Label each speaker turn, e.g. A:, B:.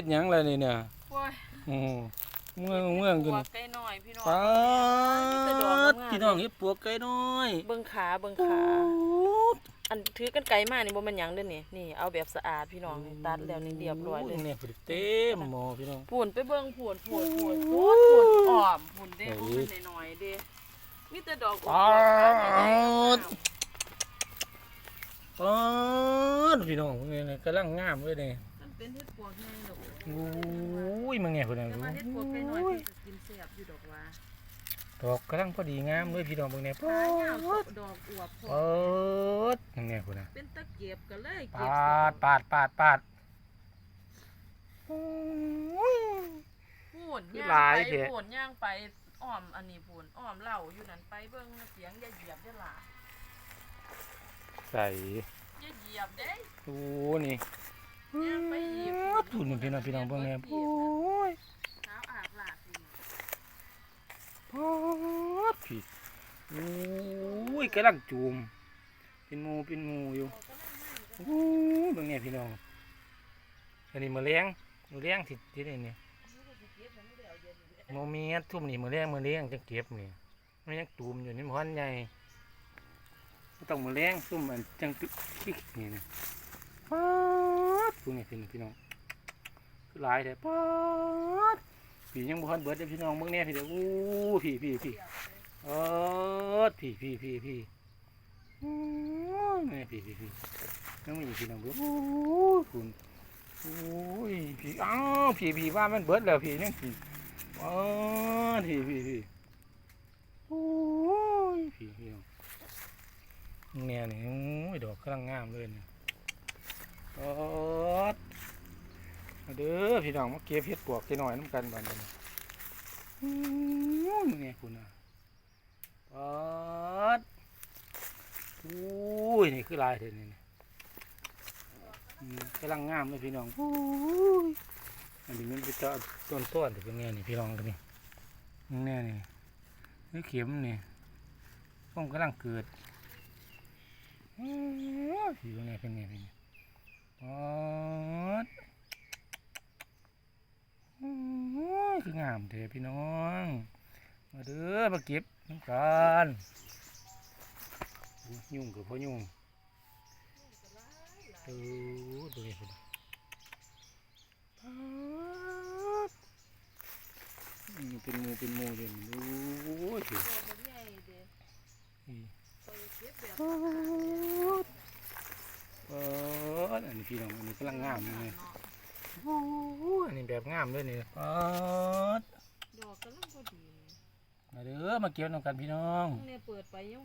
A: ฮ็ดหยังล่ะนี่เนี่ย
B: โอ้ย
A: อือเมืองเมืองอยู่
B: หัว
A: นี่
B: ไก่น้อยพี่น้อง
A: ปา
B: มีแต่ดอก
A: ด
B: งามๆ
A: พี่น้องเฮ็ดปวกไก่น้อย
B: เบิ่งขาเบิ่งขา อันถือกันไกลมานี่บ่แม่นหยังเด้อนี่นี่เอาแบบสะอาดพี่น้องนี่ตัดแล้วนี่เรียบร้อยเลย
A: นี่เต็มหม้อพี่น้อง
B: พูนไปเบิ่งพูนพูนพูนพูนพูนอ้อมพูนเด้
A: โอ้
B: บ่
A: ย
B: แม่นน้อยๆเด้มีแต่ดอก
A: ปาดปาดพี่น้องเงี้ยกำลังงามเลยเนี่ย
B: มัน เป็นเฮ็ดปวกใหญ่ดอก
A: โอ้ยมันไงคนนั้น
B: แต่
A: รู้
B: ว่าเฮ็ดปวกไก่น้อยเพิ่นก็กินแซ่บอยู่ดอกว่า
A: ดอกกำลังพอดีงามเลยพี่น้องเบิ่งเนี่ย
B: ขายาวดอกอวบพอ
A: เปิดยังไงคนน่ะ
B: เป็นตะเกียบก็เลย
A: ป
B: เก็บา
A: ดปาดปาดปาดโอ้ย
B: พูน
A: คือ
B: ย่าง
A: หลาย
B: ไป
A: แท้
B: พูนย่างไปอ้อมอันนี้พูนอ้อมเหล่าอยู่นั่นไปเบิ่งเสียงอย่าเหยียบเด้อล่ะ
A: ใส่
B: อย่าเหยียบเด้
A: โอ้นี่
B: ย่างไปเหยียบ
A: พูดหนึ่งพี่น้องพี่น้องเบิ่งเนี่ยโอ้ย
B: เท้าอาบหลากอยู่
A: ปาดพี่โอ้ยกำลังจูม เป็นหมูเป็นหมูอยู่โอ้ยเบิ่งเนี่ยพี่น้องอันนี้มือเลี้ยงมือเลี้ยงที่ที่นี่เนี่ยโมเมียทุ่มนี่มือเลี้ยงมือเลี้ยงจังเก็บนี่มันยังตูมอยู่นี่มันใหญ่ต้องมือเลี้ยงซุ่มอันจังคิกนี่นะป๊าดพวกนี้พี่น้องพี่น้อง หลายแต่ป๊าดพี่ยังบ่ทันเบิดเด้อพี่น้องเบิ่งแน่พี่เด้อโอ้พี่พี่พี่เออพี่พี่พี่พี่โอ้ยแม่พี่พี่พี่น้องมีพี่น้องเบิดโอ้ยคุณโอ้ยพี่อ้าวพี่พี่ว่ามันเบิดแล้วพี่ยังพี่อ๋อพี่พี่พี่โอ้ยพี่พี่น้องเนี่ยนี่โอ้ยดอกกำลังงามเลยเนี่ยโอ๊ดมาเด้อ พี่น้องมาเก็บเห็ดปวกกันหน่อยน้ำกันบ้านนี้อืมเนี่ยคุณอะปอดโอ้ยนี่คือลายเท่านี้นี่อืมกำลังงามเลยพี่น้องโอ้ยอันนี้มันเป็นต้นต้นต้นแต่เป็นไงนี่พี่น้องกันนี่แน่นี่นี่เข็มนี่ต้องกำลังเกิดอื้อพี่เป็นไงเป็นไงเป็นไงอ๋อดอื้อ คืองามเถอะพี่น้อง มาเด้อมาเก็บน้ำกันโอ้ยยุ่งกับพ่อยุ่งเออดูนี่คุณเป็นหมูเป็นหมูเลยโอ้ยถือ
B: ดอกใหญ่เด้
A: นี่
B: ไปเก็บแบบ
A: เอออันนี้พี่น้องอันนี้กำลังงามเลย
B: เนาะ
A: โอ้ยอันนี้แบบงามเลยนี่เออ
B: ดอกกำลังพอดี
A: มาเด้อมาเกี่ยวน้ำกันพี่น้อง
B: เนี่ยเปิดไปยัง